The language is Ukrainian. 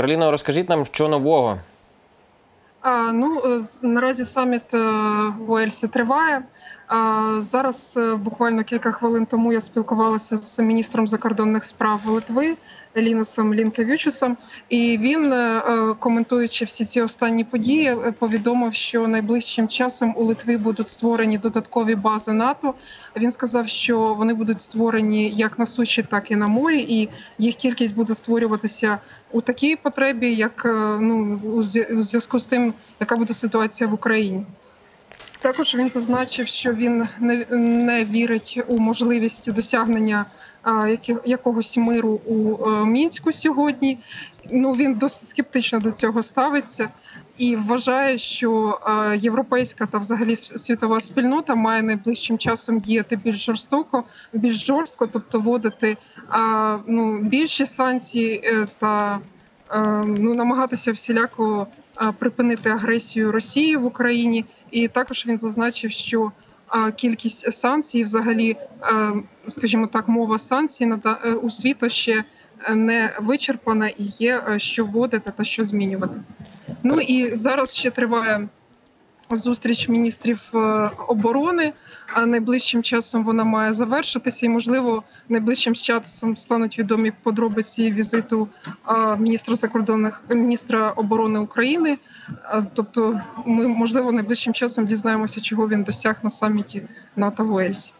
Кароліно, розкажіть нам, що нового. А, ну наразі саміт е, в Уельсі триває. Зараз е, буквально кілька хвилин тому я спілкувалася з міністром закордонних справ Литви Лінусом Лінкевічусом, і він, е, е, коментуючи всі ці останні події, повідомив, що найближчим часом у Литві будуть створені додаткові бази НАТО. Він сказав, що вони будуть створені як на суші, так і на морі, і їх кількість буде створюватися у такій потребі, як ну у зв'язку з тим, яка буде ситуація в Україні. Також він зазначив, що він не, не вірить у можливість досягнення якогось миру у е, мінську сьогодні. Ну він досить скептично до цього ставиться і вважає, що е, європейська та взагалі світова спільнота має найближчим часом діяти більш жорстоко, більш жорстко, тобто вводити ну, більші санкції е, та ну, намагатися всіляко е, припинити агресію Росії в Україні. І також він зазначив, що е, кількість санкцій, взагалі, е, скажімо так, мова санкцій е, у світу ще е, не вичерпана і є е, що вводити та що змінювати. Ну і зараз ще триває зустріч міністрів е, оборони. А найближчим часом вона має завершитися, і можливо найближчим часом стануть відомі подробиці візиту е, міністра закордонних міністра оборони України. Е, Тобто, ми можливо найближчим часом дізнаємося, чого він досяг на саміті НАТО в Уельсі.